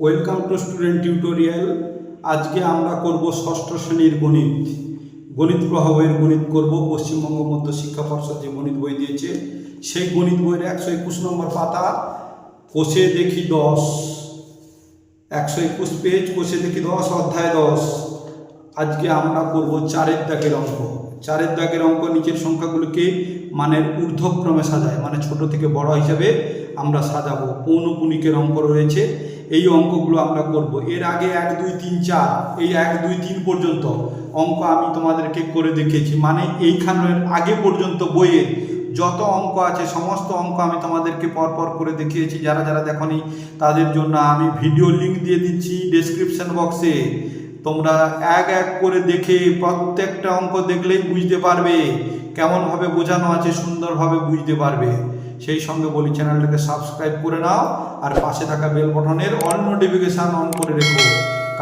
Welcome to student tutorial আজকে আমরা করব ষষ্ঠ শ্রেণির গণিত। গণিত প্রভাবের গণিত করব। পশ্চিমবঙ্গ মধ্য শিক্ষা পর্ষদ যে গণিত বই দিয়েছে, সেই গণিত বইয়ের একশো একুশ নম্বর পাতা, কোষে দেখি দশ। একশো একুশ পেজ, কোষে দেখি দশ, অধ্যায় দশ। আজকে আমরা করব চারের দাগের অঙ্ক। চারের দাগের অঙ্ক নিচের সংখ্যাগুলোকে মানের ঊর্ধ্বক্রমে সাজায় মানে ছোট থেকে বড় হিসাবে আমরা সাজাবো। পৌনপুনিকের অঙ্ক রয়েছে। এই অঙ্কগুলো আমরা করব। এর আগে এক, দুই, তিন, চার, এই এক, দুই, তিন পর্যন্ত অঙ্ক আমি তোমাদেরকে করে দেখিয়েছি। মানে এইখানের আগে পর্যন্ত বইয়ের যত অঙ্ক আছে, সমস্ত অঙ্ক আমি তোমাদেরকে পরপর করে দেখিয়েছি। যারা যারা দেখনি, তাদের জন্য আমি ভিডিও লিংক দিয়ে দিচ্ছি ডেসক্রিপশন বক্সে। তোমরা এক এক করে দেখে প্রত্যেকটা অঙ্ক দেখলেই বুঝতে পারবে, কেমনভাবে বোঝানো আছে, সুন্দরভাবে বুঝতে পারবে। সেই সঙ্গে বলি চ্যানেলটাকে সাবস্ক্রাইব করে নাও আর পাশে থাকা বেল বটনের অল নোটিফিকেশান অন করে রেখো।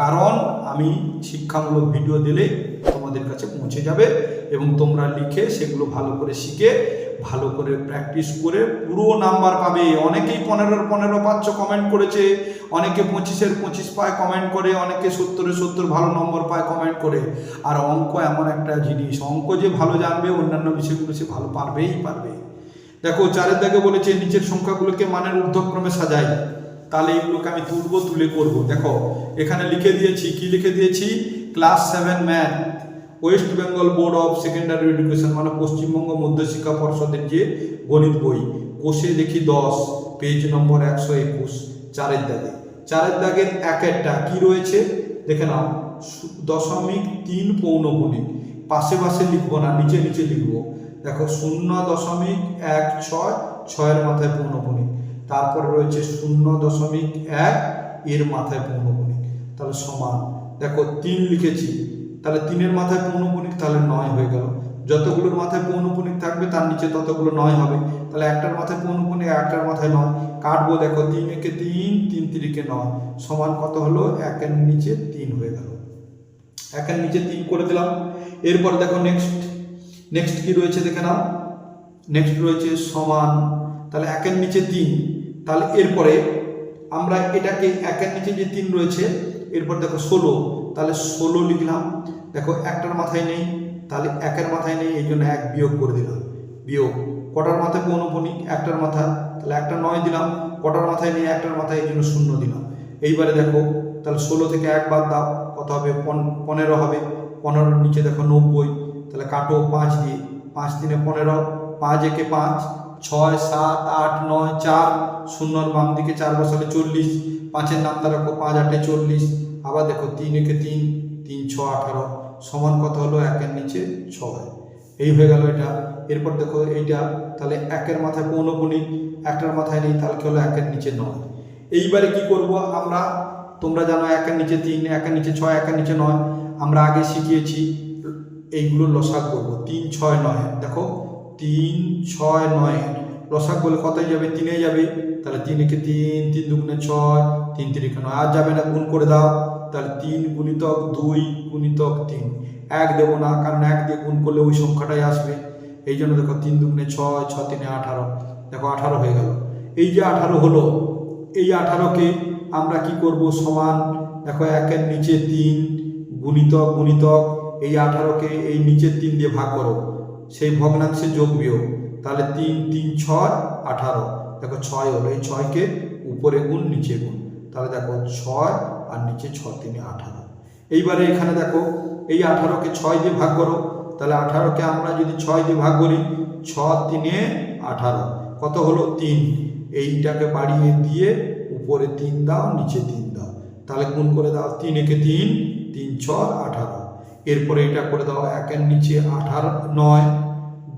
কারণ আমি শিক্ষামূলক ভিডিও দিলে তোমাদের কাছে পৌঁছে যাবে এবং তোমরা লিখে সেগুলো ভালো করে শিখে, ভালো করে প্র্যাকটিস করে পুরো নাম্বার পাবে। অনেকেই পনেরোর পনেরো পাচ্ছ কমেন্ট করেছে, অনেকে পঁচিশের পঁচিশ পায় কমেন্ট করে, অনেকে সত্তরের সত্তর ভালো নম্বর পায় কমেন্ট করে। আর অঙ্ক এমন একটা জিনিস, অঙ্ক যে ভালো জানবে, অন্যান্য বিষয়গুলো সে ভালো পারবেই পারবে। দেখো চারের দাগে বলেছে, নিচের সংখ্যাগুলোকে মানের ঊর্ধ্বক্রমে সাজাই। তাহলে এগুলোকে আমি তুলবো তুলে করব। দেখো, এখানে লিখে দিয়েছি, কি লিখে দিয়েছি? Class seven math West Bengal board of secondary education মানে পশ্চিমবঙ্গ মধ্যশিক্ষা পর্ষদের যে গণিত বই। কোষে দেখি দশ পেজ নম্বর একশো একুশ চারের দাগে চারের দাগের এক একটা, কি রয়েছে? দেখে নাও, দশমিক তিন পৌনগুণিক পাশে পাশে লিখব না, নিচে নিচে লিখব। দেখো, শূন্য দশমিক এক ছয়, ছয়ের মাথায় পৌনগুণিক তারপরে রয়েছে শূন্য দশমিক এক, এর মাথায় পৌনগুণিক তাহলে সমান। দেখো, তিন লিখেছি। তাহলে তিনের মাথায় পৌনপুনিক তাহলে নয় হয়ে গেল। যতগুলোর মাথায় পৌনপুনিক থাকবে, তার নিচে ততগুলো নয় হবে। তাহলে একটার মাথায় পৌনপুনিক একটার মাথায় নয়। কাটবো, দেখো, তিন একে তিন তিন তিরিকে নয়। সমান কত হলো? একের নিচে তিন হয়ে গেল। একের নিচে তিন করে দিলাম। এরপর দেখো নেক্সট নেক্সট কি রয়েছে দেখে নাও। নেক্সট রয়েছে সমান, তাহলে একের নিচে তিন। তাহলে এরপরে আমরা এটাকে একের নিচে যে তিন রয়েছে, এরপর দেখো ষোলো। তাহলে ষোলো লিখলাম। দেখো একটার মাথায় নেই, তাহলে একের মাথায় নেই, এই জন্য এক বিয়োগ করে দিলাম। বিয়োগ। কটার মাথায় পৌনপনিক? একটার মাথা। তাহলে একটা নয় দিলাম। কটার মাথায় নেই, একটার মাথায়, এই জন্য শূন্য দিলাম। এইবারে দেখো, তাহলে ষোলো থেকে এক বাদ দাও। কত হবে? পন- পনেরো হবে। পনেরোর নিচে দেখো নব্বই। তাহলে কাটো পাঁচ দিয়ে। পাঁচ দিনে পনেরো, পাঁচ একে পাঁচ, ছয়, সাত, আট, নয়, চার, শূন্যর বাম দিকে চার বসালে চল্লিশ, পাঁচের নাম নামটা রাখো পাঁচ, আটে চল্লিশ, আবার দেখো তিন একে তিন তিন, ছ, আঠারো, সমান কত হলো? একের নিচে ছয়। এই হয়ে গেল এটা। এরপর দেখো এইটা, তাহলে একের মাথায় পৌনপুনি, একটার মাথায় নেই, তাহলে কি হলো? একের নিচে নয়। এইবারে কি করব আমরা? তোমরা জানো একের নিচে তিন, একের নিচে ছয়, একের নিচে নয়। আমরা আগে শিখিয়েছি এইগুলো লসাগ করব তিন, ছয়, নয়, দেখো, তিন, ছয়, নয়, লসাগ করলে কতই যাবে? তিনে যাবে। তাহলে তিন একে তিন তিন দুগুণে ছয়, তিন তিরিকে নয়। আর যাবে না, গুণ করে দাও। তাহলে তিন গুণিতক দুই গুণিতক তিন। এক দেবো না, কারণ এক দিয়ে গুণ করলে ওই সংখ্যাটাই আসবে। এই জন্য দেখো, তিন দুগুণে ছয় ছ তিনে আঠারো। দেখো, আঠারো হয়ে গেল। এই যে আঠারো হলো, এই আঠারোকে আমরা কি করব সমান? দেখো, একের নিচে তিন, গুণিতক গুণিতক এই আঠারোকে এই নিচের তিন দিয়ে ভাগ করো, সেই ভগ্নাংশে যোগ বিয়োগ, তাহলে তিন তিন, ছয়, আঠারো। দেখো ছয় হলো, এই ছয়কে উপরে গুণ, নিচে গুণ। তাহলে দেখো ছয় আর নিচে ছ তিনে, আঠারো। এইবারে এখানে দেখো, এই আঠারোকে ছয় দিয়ে ভাগ করো, তাহলে আঠারোকে আমরা যদি ছয় দিয়ে ভাগ করি ছ তিনে আঠারো। কত হলো? তিন। এইটাকে বাড়িয়ে দিয়ে উপরে তিন দাও, নিচে তিন দাও। তাহলে গুণ করে দাও, তিন একে তিন তিন ছ আঠারো। এরপরে এটা করে দাও একের নিচে আঠারো নয়,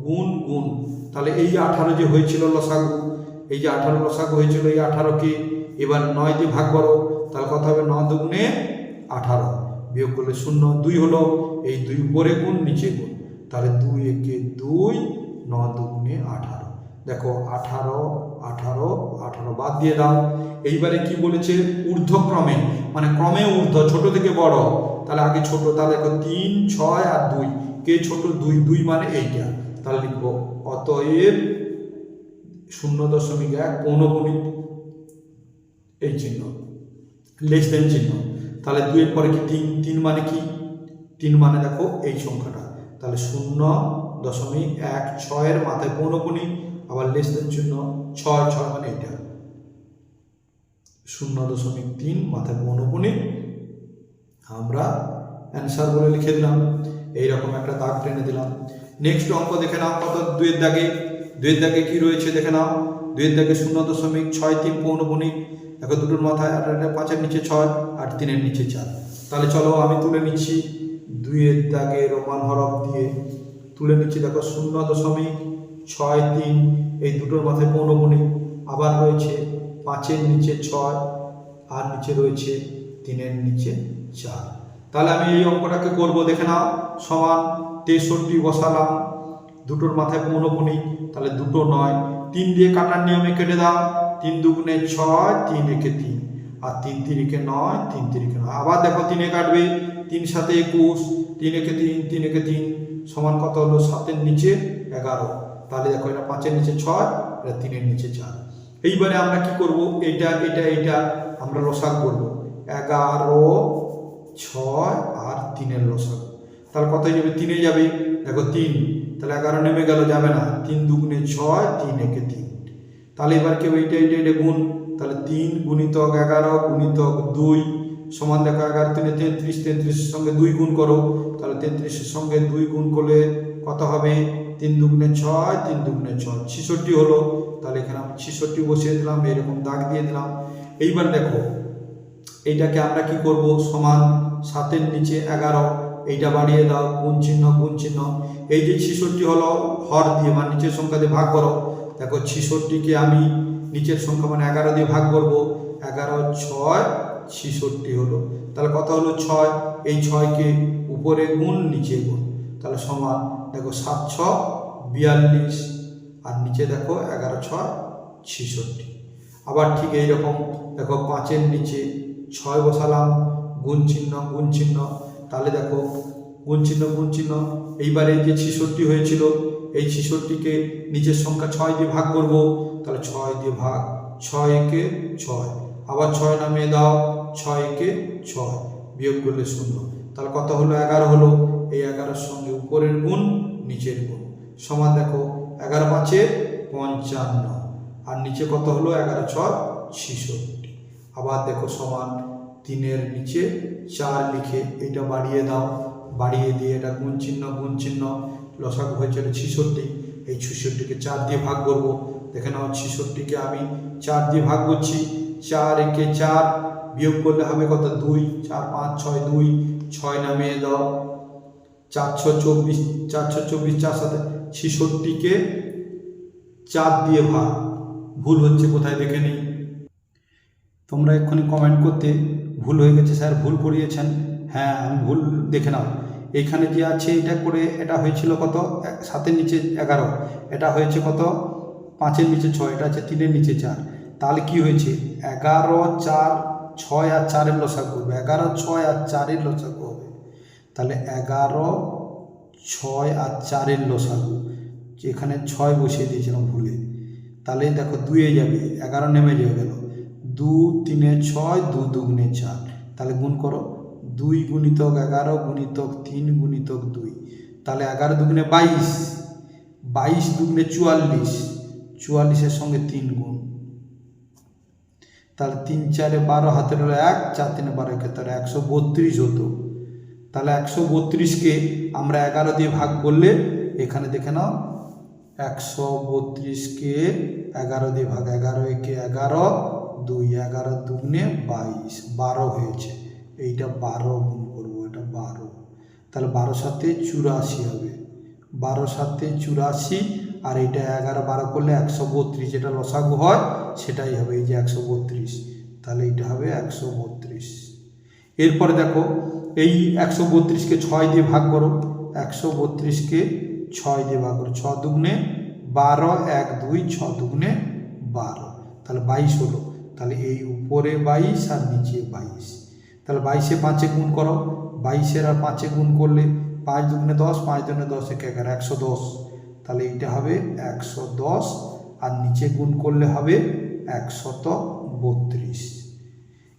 গুণ গুণ। তাহলে এই আঠারো যে হয়েছিল লসাগু, এই যে আঠারো লসাগু হয়েছিল, এই আঠারোকে এবার নয় দিয়ে ভাগ করো, তাহলে কথা হবে? ন দুগুণে আঠারো। বিয়োগ করলে শূন্য, দুই হলো, এই দুই উপরে গুণ, নিচে গুণ। তাহলে দুই একে দুই ন দুগুণে আঠারো। দেখো, আঠারো আঠারো আঠারো বাদ দিয়ে দাও। এইবারে কি বলেছে? ঊর্ধ্বক্রমে মানে ক্রমে ঊর্ধ্ব, ছোট থেকে বড়। তাহলে আগে ছোট, তাহলে দেখো তিন, ছয় আর দুই। কে ছোট? দুই। দুই মানে এইটা। তাহলে লিখব, অতএব শূন্য দশমিক এক পৌনগুণিত এই চিহ্ন। লেস দেন চিহ্ন। তাহলে দুইয়ের পরে কি তিন? তিন মানে কি? তিন মানে দেখো এই সংখ্যাটা। তাহলে শূন্য দশমিক এক ছয়ের মাথায় পৌনপুনি আবার লেস দেন চিহ্ন, ছয় ছয় মানে এটা শূন্য দশমিক তিন মাথায় পৌনপুনি আমরা অ্যান্সার বলে লিখে দিলাম। এইরকম একটা দাগ টেনে দিলাম। নেক্সট অঙ্ক দেখে নাও, কত? দুয়ের দাগে। দুয়ের দাগে কি রয়েছে দেখে নাও। দুয়ের দাগে শূন্য দশমিক ছয় তিন পৌনপুনিক দেখো দুটোর মাথায় আর একটা পাঁচের নিচে ছয় আর তিনের নিচে চার। তাহলে চলো আমি তুলে নিচ্ছি। দুইয়ের দাগে রোমান হরফ দিয়ে তুলে নিচ্ছি। দেখো শূন্য দশমিক ছয় তিন, এই দুটোর মাথায় পৌনপুনিক আবার রয়েছে পাঁচের নিচে ছয় আর নিচে রয়েছে তিনের নিচে চার তাহলে আমি এই অঙ্কটাকে করব, দেখে নাও। সমান তেষট্টি বসালাম। দুটোর মাথায় পৌনপুনি তাহলে দুটো নয়। তিন দিয়ে কাটার নিয়মে কেটে দাও। তিন দুগুণে ছয়, তিন একে তিন। আর তিন তিরিকে নয়, তিন তিরিকে নয়। আবার দেখো তিনে কাটবে। তিন সাথে একুশ, তিন একে তিন তিন একে তিন। সমান কত হলো? সাতের নিচে এগারো। তাহলে দেখো এটা পাঁচের নিচে ছয়, এটা তিনের নিচে চার। এইবারে আমরা কি করব? এটা এটা এটা আমরা লসাগ করব এগারো ছয় আর তিনের লসাগ তাহলে কত যাবে? তিনে যাবে। দেখো তিন। তাহলে এগারো নেমে গেল, যাবে না। তিন দুগুণে ছয়, তিন একে তিন। তাহলে এবার কেউ এইটা এইটা এটা গুণ। তাহলে তিন গুণিতক এগারো, গুণিতক দুই। সমান দেখো এগারো, তিনে তেত্রিশ, তেত্রিশের সঙ্গে দুই গুণ করো। তাহলে তেত্রিশের সঙ্গে দুই গুণ করলে কত হবে? তিন দুগুণে ছয়, তিন দুগুণে ছয়। ছিষট্টি হলো। তাহলে এখানে আমি ছিষট্টি বসিয়ে দিলাম, এরকম দাগ দিয়ে দিলাম। এইবার দেখো, এইটাকে আমরা কি করব? সমান সাতের নিচে এগারো। এইটা বাড়িয়ে দাও, গুণ চিহ্ন গুণ চিহ্ন। এই যে ছিষট্টি হলো, হর দিয়ে মানে নিচের সংখ্যা দিয়ে ভাগ করো। দেখো ছিষট্টিকে আমি নিচের সংখ্যা মানে এগারো দিয়ে ভাগ করব। এগারো, ছয়, ছিষট্টি হলো। তাহলে কথা হলো ছয়? এই ছয়কে উপরে গুণ, নিচে গুণ। তাহলে সমান, দেখো সাত, ছ, বিয়াল্লিশ। আর নিচে দেখো এগারো, ছয়, ছিষট্টি। আবার ঠিক এইরকম, দেখো পাঁচের নিচে ছয় বসালাম। গুণ চিহ্ন গুণ চিহ্ন। তাহলে দেখো, গুণ চিহ্ন গুণ চিহ্ন। এইবারে যে ছিষট্টি হয়েছিল, এই ছিষট্টিকে নিচের সংখ্যা ছয় দিয়ে ভাগ করব। তাহলে ছয় দিয়ে ভাগ, ছয় একে ছয়। আবার ছয় নামিয়ে দাও, ছয় একে ছয়। বিয়োগ করলে শূন্য। তাহলে কত হলো? এগারো হলো। এই এগারোর সঙ্গে উপরের গুণ, নিচের গুণ। সমান দেখো, এগারো পাঁচে পঞ্চান্ন। আর নিচে কত হলো? এগারো ছয় ছিষট্টি। আবার দেখো সমান তিনের নিচে চার লিখে এটা বাড়িয়ে দাও। বাড়িয়ে দিয়ে এটা গুণ চিহ্ন গুণ চিহ্ন, লসাগ হয়েছিল ছিষট্টি। এই ছিষট্টিকে চার দিয়ে ভাগ করব। দেখে নাও, ছিষট্টিকে আমি চার দিয়ে ভাগ করছি। চার একে চার বিয়োগ করলে হবে কত? দুই। চার, পাঁচ, ছয়, দুই। ছয় নামিয়ে দাও। চারশো চব্বিশ চারশো চব্বিশ, চার সাথে ছিষট্টিকে চার দিয়ে ভাগ। ভুল হচ্ছে, কোথায় দেখে নিই। তোমরা এক্ষুনি কমেন্ট করতে ভুল হয়ে গেছে স্যার, ভুল করিয়েছেন। হ্যাঁ আমি ভুল দেখে নাও। এইখানে যে আছে, এটা করে এটা হয়েছিল কত? সাতের নিচে এগারো। এটা হয়েছে কত? পাঁচের নিচে ছয়, এটা আছে তিনের নিচে চার। তাহলে কি হয়েছে? এগারো, চার, ছয় আর চারের লসাগ করবে এগারো, ছয় আর চারের লসাগ হবে। তাহলে এগারো, ছয় আর চারের লসাগু। এখানে ছয় বসিয়ে দিয়েছিলাম ভুলে। তাহলে দেখো দুয়ে যাবে। এগারো নেমে যাবে। গেল দু তিনে ছয় দু দুগুণে চার। তাহলে গুণ করো, দুই গুণিতক এগারো গুণিতক তিন গুণিতক দুই। তাহলে এগারো দুগুণে বাইশ বাইশ দুগুণে চুয়াল্লিশ, চুয়াল্লিশের সঙ্গে তিন গুণ। তাহলে তিন চারে বারো, হাতের হলো এক, চার তিনে বারো একে তাহলে একশো বত্রিশ হতো। তাহলে একশো বত্রিশকে আমরা এগারো দিয়ে ভাগ করলে, এখানে দেখে নাও, একশো বত্রিশকে এগারো দিয়ে ভাগ, এগারো একে এগারো দুই এগারো দুগুণে বাইশ, বারো হয়েছে। এইটা বারো গুণ করব, এটা বারো। তাহলে বারো সাথে চুরাশি হবে। বারো সাথে চুরাশি আর এটা এগারো বারো করলে একশো বত্রিশ, যেটা লসাগু হয় সেটাই হবে, এই যে একশো বত্রিশ। তাহলে এইটা হবে একশো বত্রিশ। এরপরে দেখো, এই একশো বত্রিশকে ছয় দিয়ে ভাগ করো। একশো বত্রিশকে ছয় দিয়ে ভাগ করো। ছ দুগুণে বারো, এক, দুই, ছ দুগুণে বারো। তাহলে বাইশ হলো। তাহলে এই উপরে বাইশ আর নিচে বাইশ। তাহলে বাইশে পাঁচে গুণ করো। বাইশের আর পাঁচে গুণ করলে পাঁচ দুগুণে দশ, পাঁচ দুগুণে দশ একে এগারো একশো দশ। তাহলে এইটা হবে একশো দশ আর নিচে গুণ করলে হবে একশত বত্রিশ।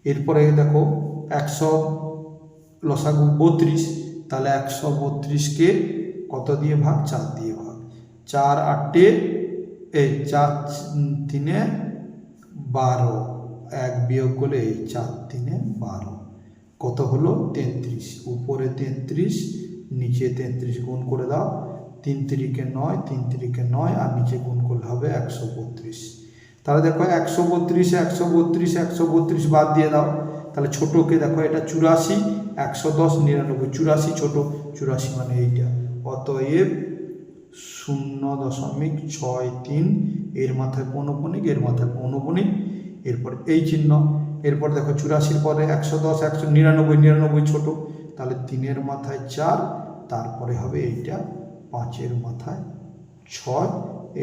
এরপরে দেখো একশো লসাগু বত্রিশ, তাহলে একশো বত্রিশকে কত দিয়ে ভাগ? চার দিয়ে ভাগ। চার আটে, এই চার তিনে বারো। এক বিয়োগ করলে চার তিনে বারো। কত হলো? তেত্রিশ। উপরে তেত্রিশ, নিচে তেত্রিশ গুণ করে দাও। তিন তিরিকে নয়, তিন তিরিকে নয়, আর নিচে গুণ করলে হবে একশো বত্রিশ। তাহলে দেখো একশো বত্রিশ একশো বত্রিশ একশো বত্রিশ বাদ দিয়ে দাও। তাহলে ছোটোকে দেখো, এটা চুরাশি, একশো দশ, নিরানব্বই। চুরাশি ছোটো, চুরাশি মানে এইটা। অতএব শূন্য দশমিক ছয় তিন, এর মাথায় পৌনপণিক এর মাথায় পৌনপণিক এরপর এই চিহ্ন, এরপর দেখো চুরাশির পরে একশো দশ, একশো নিরানব্বই নিরানব্বই ছোট। তাহলে তিনের মাথায় চার, তারপরে হবে এইটা, পাঁচের মাথায় ছয়।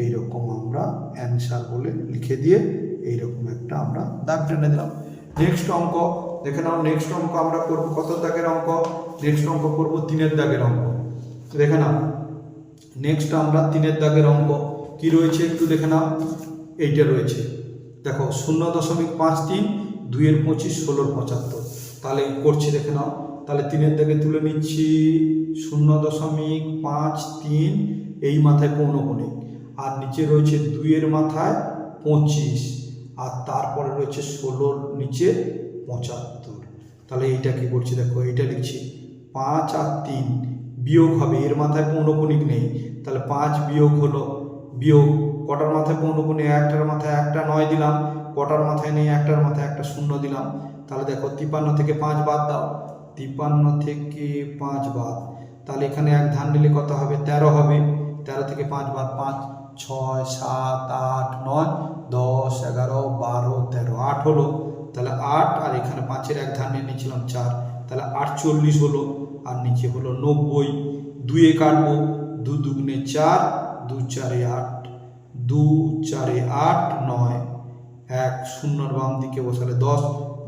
এইরকম আমরা অ্যান্সার বলে লিখে দিয়ে এইরকম একটা আমরা দাগ টেনে দিলাম। নেক্সট অঙ্ক, দেখে নাও নেক্সট অঙ্ক আমরা করব কত দাগের অঙ্ক? নেক্সট অঙ্ক করব তিনের দাগের অঙ্ক। দেখে নাও, নেক্সট আমরা তিনের দাগের অঙ্ক কি রয়েছে একটু দেখে নাও। এইটা রয়েছে। দেখো শূন্য দশমিক পাঁচ তিন দুইয়ের পঁচিশ, ষোলোর পঁচাত্তর। তাহলে করছি দেখে নাও। তাহলে তিনের দাগে তুলে নিচ্ছি, শূন্য দশমিক পাঁচ তিন, এই মাথায় পৌনপণিক আর নিচে রয়েছে দুইয়ের মাথায় পঁচিশ, আর তারপরে রয়েছে ষোলোর নিচে পঁচাত্তর। তাহলে এইটা কি করছি দেখো, এইটা লিখছি, পাঁচ আর তিন বিয়োগ হবে, এর মাথায় পৌনপণিক নেই। তাহলে পাঁচ বিয়োগ হলো, বিয়োগ কটার মাথায় পনেরো পৌনপণিক একটার মাথায় একটা নয় দিলাম, কটার মাথায় নেই একটার মাথায় একটা শূন্য দিলাম। তাহলে দেখো তিপান্ন থেকে পাঁচ বাদ দাও। তিপান্ন থেকে পাঁচ বাদ। তাহলে এখানে এক ধান নিলে কত হবে? তেরো হবে। তেরো থেকে পাঁচ বাদ পাঁচ, ছয়, সাত, আট, নয়, দশ, এগারো, বারো, তেরো, আট হলো। তাহলে আট, আর এখানে পাঁচের এক ধান নিয়ে নিয়েছিলাম চার। তাহলে আটচল্লিশ হলো, আর নিচে হলো নব্বই। দুয়ে কাটবো, দু দুগুনে চার, দু চারে আট। দু চারে আট নয় এক শূন্যর বাম দিকে বসালে দশ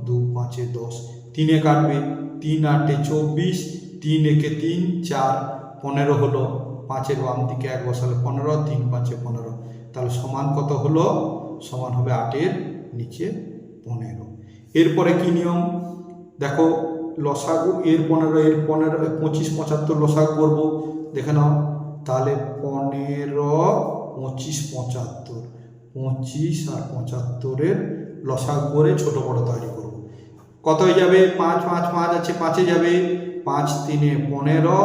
দু পাঁচে দশ। তিনে কাটবে, তিন আটে চব্বিশ তিন একে তিন, চার, পনেরো হলো। পাঁচের বাম দিকে এক বসালে পনেরো, তিন পাঁচে পনেরো। তাহলে সমান কত হলো? সমান হবে আটের নিচে পনেরো। এরপরে কি নিয়ম? দেখো, লসাগু এর পনেরো এর পনেরো, পঁচিশ, পঁচাত্তর লসাগু করব। দেখে নাও। তাহলে পনেরো পঁচিশ পঁচাত্তর, পঁচিশ আর পঁচাত্তরের লসাগু করে ছোট বড় তৈরি করব। কত যাবে? পাঁচ পাঁচ পাঁচ আছে, পাঁচে যাবে। পাঁচ তিনে পনেরো,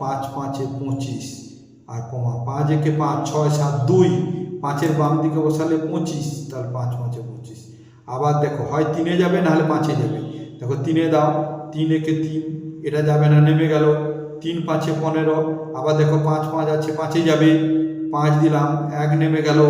পাঁচ পাঁচে পঁচিশ। আর কমা পাঁচ একে পাঁচ, ছয়, সাত, দুই। পাঁচের বাম দিকে বসালে পঁচিশ, তাহলে পাঁচ, পাঁচে পঁচিশ। আবার দেখো, হয় তিনে যাবে, নাহলে পাঁচে যাবে। দেখো, তিনে দাও, তিন একে তিন, এটা যাবে না, নেমে গেল। তিন, পাঁচে পনেরো। আবার দেখো, পাঁচ পাঁচ আছে, পাঁচে যাবে। পাঁচ দিলাম, এক নেমে গেল,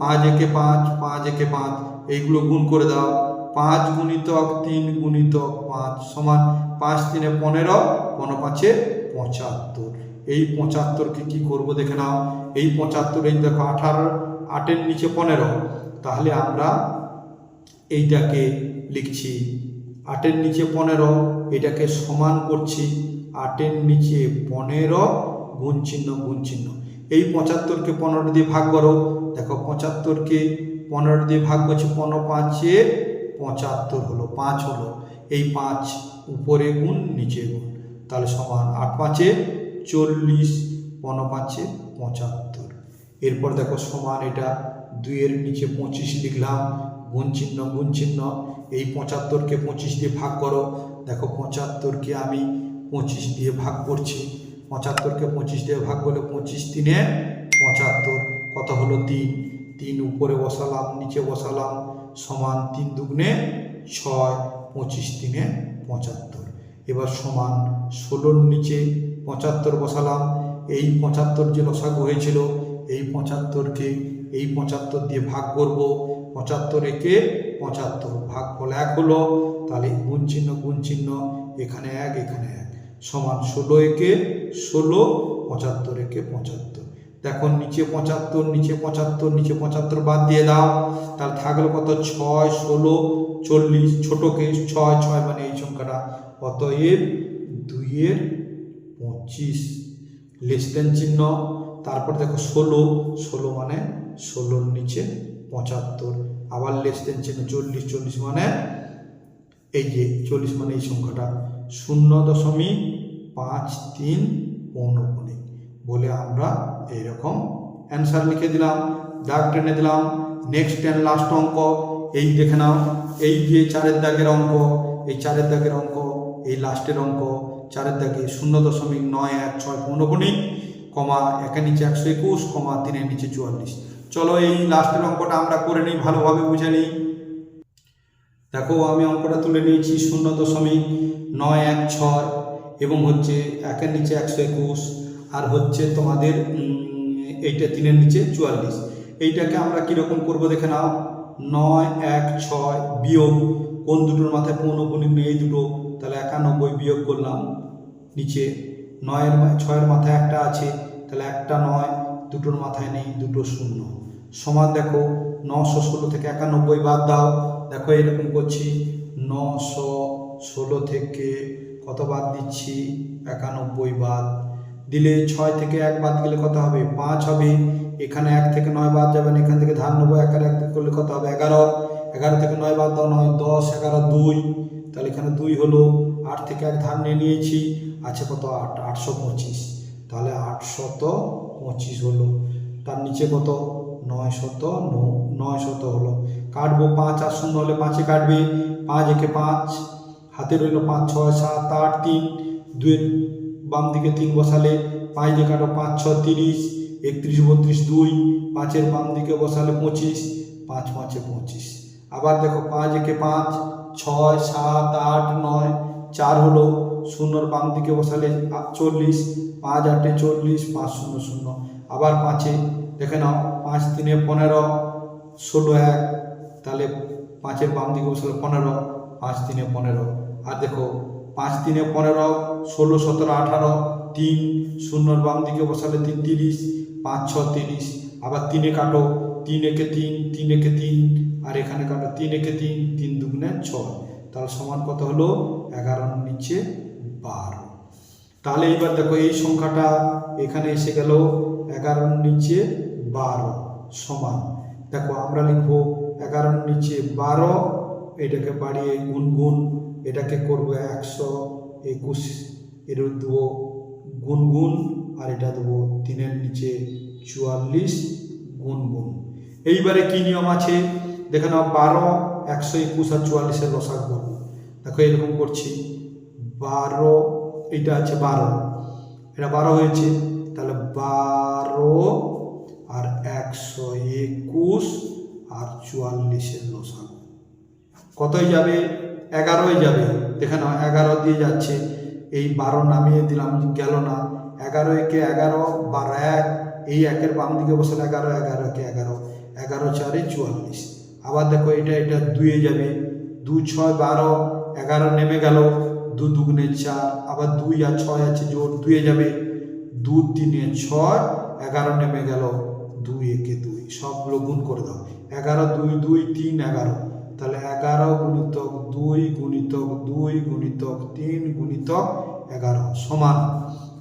পাঁচ একে পাঁচ পাঁচ একে পাঁচ, এইগুলো গুণ করে দাও। পাঁচ গুণিতক তিন গুণিতক পাঁচ সমান পাঁচ তিনে পনেরো পনেরো পাঁচে পঁচাত্তর। এই পঁচাত্তরকে কি করব দেখে নাও। এই পঁচাত্তর, এই দেখো আঠারো, আটের নিচে পনেরো। তাহলে আমরা এইটাকে লিখছি, আটের নিচে পনেরো, এটাকে সমান করছি, আটের নিচে পনেরো, গুণ চিহ্ন গুণ চিহ্ন। এই পঁচাত্তরকে পনেরো দিয়ে ভাগ করো। দেখো পঁচাত্তরকে পনেরো দিয়ে ভাগ করছি, পনেরো পাঁচে পঁচাত্তর হলো পাঁচ হলো। এই পাঁচ উপরে গুণ, নিচে গুণ। তাহলে সমান আট পাঁচে চল্লিশ, পনেরো পাঁচে পঁচাত্তর। এরপর দেখো সমান এটা দুইয়ের নিচে পঁচিশ লিখলাম, গুণ চিহ্ন গুণ চিহ্ন। এই পঁচাত্তরকে পঁচিশ দিয়ে ভাগ করো। দেখো পঁচাত্তরকে আমি পঁচিশ দিয়ে ভাগ করছি। পঁচাত্তরকে পঁচিশ দিয়ে ভাগ করলে পঁচিশ তিনে পঁচাত্তর। কত হলো তিন? তিন উপরে বসালাম, নিচে বসালাম, সমান তিন দুগুণে ছয়, পঁচিশ তিনে পঁচাত্তর। এবার সমান ষোলোর নিচে পঁচাত্তর বসালাম। এই পঁচাত্তর যে লসাগু হয়েছিল, এই পঁচাত্তরকে এই পঁচাত্তর দিয়ে ভাগ করব। পঁচাত্তর একে পঁচাত্তর ভাগ ফল এক হলো, তাহলে গুণ চিহ্ন গুণ চিহ্ন, এখানে এক এখানে এক। সমান ষোলো একে ষোলো, পঁচাত্তর একে পঁচাত্তর। দেখো নিচে পঁচাত্তর নিচে পঁচাত্তর নিচে পঁচাত্তর বাদ দিয়ে দাও। তাহলে থাকল কত? ছয়, ষোলো, চল্লিশ। ছোটোকে ছয় ছয় মানে এই সংখ্যাটা। অতএব দুইয়ের পঁচিশ। লেস দেন চিহ্ন। তারপর দেখো ষোলো। ষোলো মানে ষোলোর নিচে পঁচাত্তর। আবার লেস দেন চিহ্ন, চল্লিশ চল্লিশ মানে এই যে, চল্লিশ মানে এই সংখ্যাটা। শূন্য দশমিক পাঁচ তিন পৌনপুণিক বলে আমরা এইরকম অ্যান্সার লিখে দিলাম, দাগ টেনে দিলাম নেক্সট অ্যান্ড লাস্ট অঙ্ক, এই দেখে নাও, এই যে চারের দাগের অঙ্ক, এই চারের দাগের অঙ্ক, এই লাস্টের অঙ্ক, চারের দাগে শূন্য দশমিক নয় এক ছয় পৌনপুণিক কমা একের নিচে একশো একুশ, কমা তিনের নিচে চুয়াল্লিশ। চলো এই লাস্টের অঙ্কটা আমরা করে নিই, ভালোভাবে বুঝে নিই। দেখো, আমি অঙ্কটা তুলে নিয়েছি শূন্য দশমিক নয় এক ছয় এবং হচ্ছে একের নিচে একশো একুশ আর হচ্ছে তোমাদের এইটা তিনের নিচে চুয়াল্লিশ। এইটাকে আমরা কীরকম করব দেখে নাও। নয় এক ছয় বিয়োগ, কোন দুটোর মাথায় নেই এই দুটো, তাহলে একানব্বই বিয়োগ করলাম নিচে। নয়ের ছয়ের মাথায় একটা আছে, তাহলে একটা নয়, দুটোর মাথায় নেই, দুটো শূন্য। সমান দেখো, নশো ষোলো থেকে একানব্বই বাদ দাও। দেখো এরকম করছি, নশো ষোলো থেকে কত বাদ দিচ্ছি? একানব্বই বাদ। দিলে ছয় থেকে এক বাদ গেলে কত হবে? পাঁচ হবে। এখানে এক থেকে নয় বাদ যাবেন এখান থেকে ধান নেব, একের এক করলে কত হবে? এগারো। এগারো থেকে নয় বাদ দাও, নয়, দশ, এগারো, দুই। তাহলে এখানে দুই হলো, আট থেকে এক ধান নিয়ে নিয়েছি। আছে কত? আট, আটশো পঁচিশ। তাহলে আটশত পঁচিশ হলো। তার নিচে কত? নয় শত নয় শত হলো। কাটবো পাঁচ, আর শূন্য হলে পাঁচে কাটবে। পাঁচ একে পাঁচ, হাতে রইল পাঁচ, ছয়, সাত, আট, তিন। দুই বাম দিকে তিন বসালে পাঁচ দিয়ে কাটো পাঁচ ছ তিরিশ। একত্রিশ, বত্রিশ, দুই। পাঁচের বাম দিকে বসালে পঁচিশ। পাঁচ, পাঁচে পঁচিশ। আবার দেখো পাঁচ একে পাঁচ, ছয়, সাত, আট, নয়, চার হলো। শূন্যর বাম দিকে বসালে চল্লিশ পাঁচ আটে চল্লিশ, পাঁচ শূন্য শূন্য। আবার পাঁচে, দেখে নাও, পাঁচ তিনে পনেরো, ষোলো এক। তাহলে পাঁচের বাম দিকে বসালে পনেরো, পাঁচ তিনে পনেরো। আর দেখো, পাঁচ তিনে পনেরো, ষোলো, সতেরো, আঠারো, তিন, শূন্যর বাম দিকে বসালে তিন তিরিশ, পাঁচ, ছ, তিরিশ। আবার তিনে কাটো, তিন একে তিন তিন একে তিন, আর এখানে কাটো তিন একে তিন তিন দুগুণে ছয়। তাহলে সমান কত হলো? এগারোর নিচে বারো। তাহলে এইবার দেখো এই সংখ্যাটা এখানে এসে গেল এগারোর নিচে বারো সমান। দেখো আমরা লিখব এগারোর নিচে বারো, এটাকে বাড়িয়ে গুণ গুণ, এটাকে করব একশো একুশ এর দেবো গুণ গুণ, আর এটা দেবো তিনের নিচে চুয়াল্লিশ, গুণ গুণ। এইবারে কি নিয়ম আছে? দেখে নাও, বারো, একশো একুশ আর চুয়াল্লিশের লসাগ। করব দেখো, এরকম করছি। বারো এটা আছে বারো। এটা বারো হয়েছে, তাহলে বারো আর একশো একুশ আর চুয়াল্লিশের লসাগ কতই যাবে? এগারোই যাবে। দেখে নাও, এগারো দিয়ে যাচ্ছে। এই বারো নামিয়ে দিলাম, গেল না। এগারো একে এগারো বারো এক, এই একের বাম দিকে বসলে এগারো এগারো একে এগারো। এগারো চারে চুয়াল্লিশ। আবার দেখো, এটা এটা দুয়ে যাবে। দু, ছয়, বারো, এগারো নেমে গেল। দু দুগুণে চার, আবার দুই আর ছয় আছে জোর দুয়ে যাবে। দু তিনে ছয়, এগারো নেমে গেল। দুই, একে দুই, সবগুলো গুণ করে দাও। এগারো, দুই দুই, তিন, এগারো। তাহলে এগারো গুণিতক দুই গুণিতক দুই গুণিতক তিন গুণিতক এগারো। সমান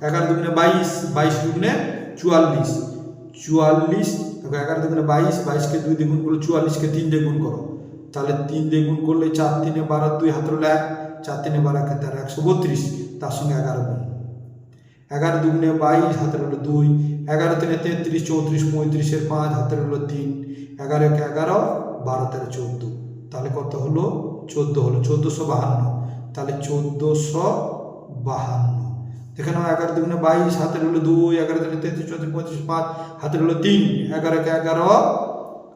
এগারো দুগুণে বাইশ বাইশ দুগুণে চুয়াল্লিশ। চুয়াল্লিশ এগারো দুগুণে বাইশ, বাইশকে দুই দিয়ে গুণ করলে চুয়াল্লিশকে তিন দিয়ে গুণ করো। তাহলে তিন দিয়ে গুণ করলে চার তিনে বারো, দুই হাতের হলো এক। চার তিনে বারো, একে তেরো একশো বত্রিশ, তার সঙ্গে এগারো গুণ। এগারো দুগুণে বাইশ, হাতের দুই। এগারো তিনে তেত্রিশ, চৌত্রিশ, পঁয়ত্রিশের পাঁচ, হাতের হলো তিন। এগারো একে এগারো, বারো তেরো, চোদ্দ। তাহলে কত হলো? চোদ্দ হলো চোদ্দোশো বাহান্ন। তাহলে চোদ্দোশো বাহান্ন। দেখে নাও, এগারো দুগুণে বাইশ, হাতের হলো দুই, এগারো তিনে তেত্রিশ, চৌত্রিশ, পঁয়ত্রিশ, পাঁচ, হাতের হলো তিন। এগারো একে এগারো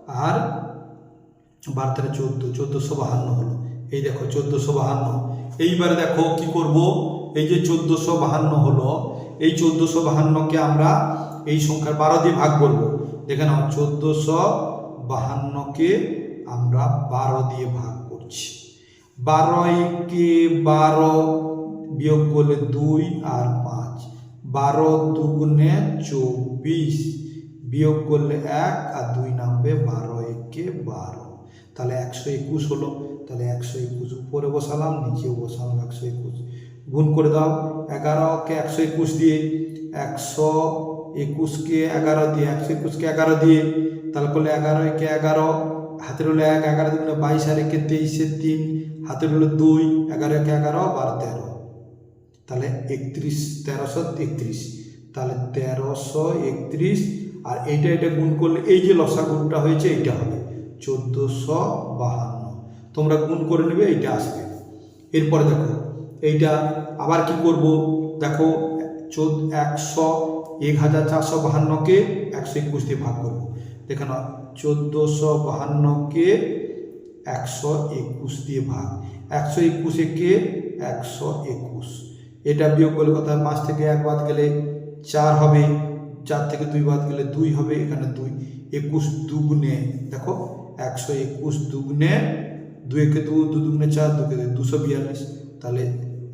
আর বারো তেরো, চোদ্দ, চোদ্দোশো বাহান্ন হলো। এই দেখো, চোদ্দোশো বাহান্ন। এইবারে দেখো কি করব? এই যে চোদ্দোশো বাহান্ন হলো, এই চোদ্দোশো বাহান্নকে আমরা এই সংখ্যার বারো দিয়ে ভাগ করব। দেখে নাও, চোদ্দোশো বাহান্নকে আমরা বারো দিয়ে ভাগ করছি। বারো একে বারো বিয়োগ করলে দুই আর পাঁচ। বারো দুগুণে চব্বিশ বিয়োগ করলে এক আর দুই নামবে বারো একে বারো। তাহলে একশো একুশ হলো। তাহলে একশো একুশ উপরে বসালাম, নিচেও বসালাম একশো একুশ। গুণ করে দাও, এগারোকে একশো একুশ দিয়ে একশো একুশকে এগারো দিয়ে, একশো একুশকে এগারো দিয়ে, তাহলে করলে এগারো, একে এগারো, হাতের হলো এক, এগারো দুগুণে বাইশ, আর একে তেইশে তিন, হাতের হলো দুই, এগারো, একে এগারো, বারো, তেরো। তাহলে একত্রিশ, তেরোশো একত্রিশ তাহলে তেরোশো একত্রিশ, আর এইটা এটা গুণ করলে এই যে লসা গুণটা হয়েছে, এইটা হবে চোদ্দোশো বাহান্ন। তোমরা গুণ করে নেবে, এইটা আসবে। এরপরে দেখো, এইটা আবার কি করব? দেখো চোদ্দ একশো এক হাজার চারশো বাহান্নকে একশো একুশ দিয়ে ভাগ করব। দেখে নাও, চোদ্দোশো বাহান্নকে একশো একুশ দিয়ে ভাগ। একশো একুশে কে? একশো একুশ। এটা বিয়োগ করলে কথা পাঁচ থেকে এক বাদ গেলে চার হবে। চার থেকে দুই বাদ গেলে দুই হবে। এখানে দুই। একুশ দুগুণে, দেখো, একশো একুশ দুগুণে দুই একে দু দু দুগুণে চার, দুকে দুশো বিয়াল্লিশ। তাহলে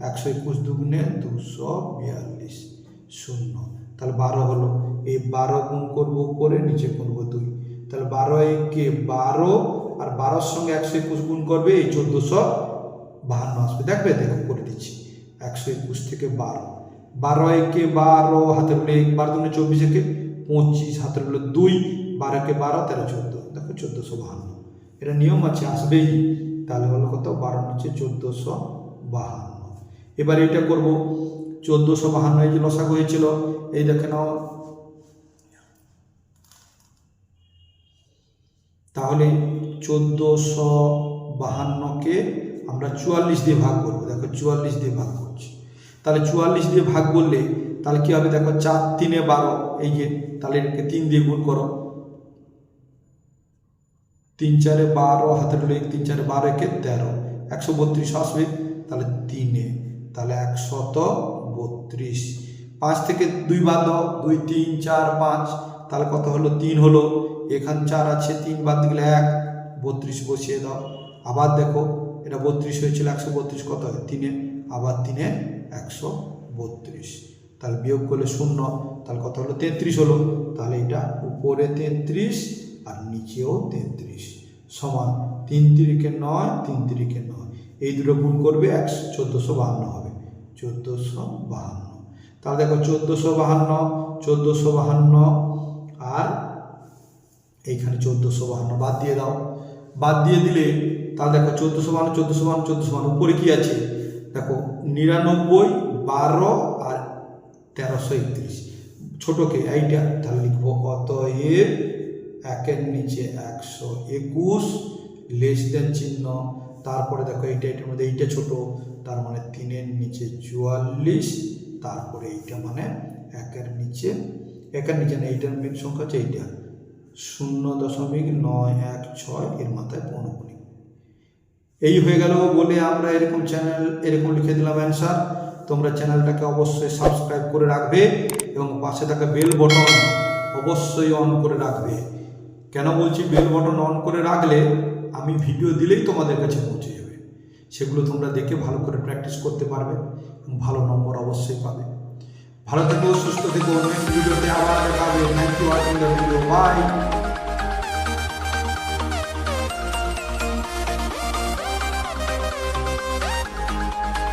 একশো একুশ দুগুণে দুশো বিয়াল্লিশ, শূন্য। তাহলে বারো হলো। এই বারো গুণ করব উপরে, নিচে করব দুই। তাহলে বারো একে বারো আর বারোর সঙ্গে একশো একুশ গুণ করবে এই চোদ্দোশো বাহান্ন আসবে। দেখবে, দেখো, করে দিচ্ছি। একশো একুশ থেকে বারো। বারো একে বারো হাতে বলে এক, বারো দুনে চব্বিশ একে পঁচিশ, হাতের বলে দুই, বারো একে বারো, তেরো, চোদ্দ। দেখো, চোদ্দোশো বাহান্ন। এটা নিয়ম আছে, আসবেই। তাহলে হলো কত? বারো নিচে চোদ্দোশো বাহান্ন। এবার এটা করব। চোদ্দোশো বাহান্ন এই যে লসাগু হয়েছিল, এই দেখে নাও। তাহলে চোদ্দোশো বাহান্নকে আমরা চুয়াল্লিশ দিয়ে ভাগ করব। দেখো চুয়াল্লিশ দিয়ে ভাগ করছি। তাহলে চুয়াল্লিশ দিয়ে ভাগ করলে তাহলে কী হবে? দেখো চার তিনে বারো, এই যে তাহলে এটাকে তিন দিয়ে গুণ করো। তিন চারে বারো হাতে এক তিন চারে বারো, একে তেরো। একশো বত্রিশ আসবে, তাহলে তিনে। তাহলে একশত বত্রিশ। পাঁচ থেকে দুই বাদ দুই, তিন, চার, পাঁচ, তাহলে কত হলো? তিন হলো। এখান চার আছে, তিন বাদ দিলে এক, বত্রিশ বসিয়ে দাও। আবার দেখো, এটা বত্রিশ হয়েছিল একশো বত্রিশ কত হয়? তিনে। আবার তিনে একশো বত্রিশ। তাহলে বিয়োগ করলে শূন্য, তাহলে কত হলো? তেত্রিশ হলো। তাহলে এটা উপরে তেত্রিশ আর নিচেও তেত্রিশ। সমান তিন তিরিকে নয়, তিন তিরিকে নয়। এই দুটো গুণ করবে, একশো, চোদ্দোশো বাহান্ন হবে। চোদ্দোশো বাহান্ন। তাহলে দেখো চোদ্দোশো বাহান্ন চোদ্দোশো বাহান্ন আর এইখানে চোদ্দোশো বাহান্ন বাদ দিয়ে দাও। বাদ দিয়ে দিলে তাহলে দেখো চোদ্দোশো বাহান্ন চোদ্দোশো বাহান্ন চোদ্দোশো বাহান্ন, উপরে কি আছে? দেখো নিরানব্বই, বারো আর তেরোশো একত্রিশ। ছোটোকে এইটা তাহলে লিখব, অতএব একের নিচে একশো একুশ লেস দেন চিহ্ন তারপরে দেখো এইটা, এটার মধ্যে এইটা ছোট, তার মানে তিনের নিচে চুয়াল্লিশ, তারপরে এইটা মানে একের নিচে একের নিচে না, এইটার মেন সংখ্যা হচ্ছে এইটা। শূন্য দশমিক নয় এক ছয় এর মাথায় পৌনপুনি এই হয়ে গেল বলে আমরা এরকম চ্যানেল এরকম লিখে দিলাম অ্যান্সার তোমরা চ্যানেলটাকে অবশ্যই সাবস্ক্রাইব করে রাখবে এবং পাশে থাকা বেল বটন অবশ্যই অন করে রাখবে। কেন বলছি বেল বটন অন করে রাখলে? আমি ভিডিও দিলেই তোমাদের কাছে পৌঁছে যাবে। সেগুলো তোমরা দেখে ভালো করে প্র্যাকটিস করতে পারবে এবং ভালো নম্বর অবশ্যই পাবে। ভালো থেকো, সুস্থ থেকো নেক্সট ভিডিওতে আবার দেখা হবে। Thank you watching the video bye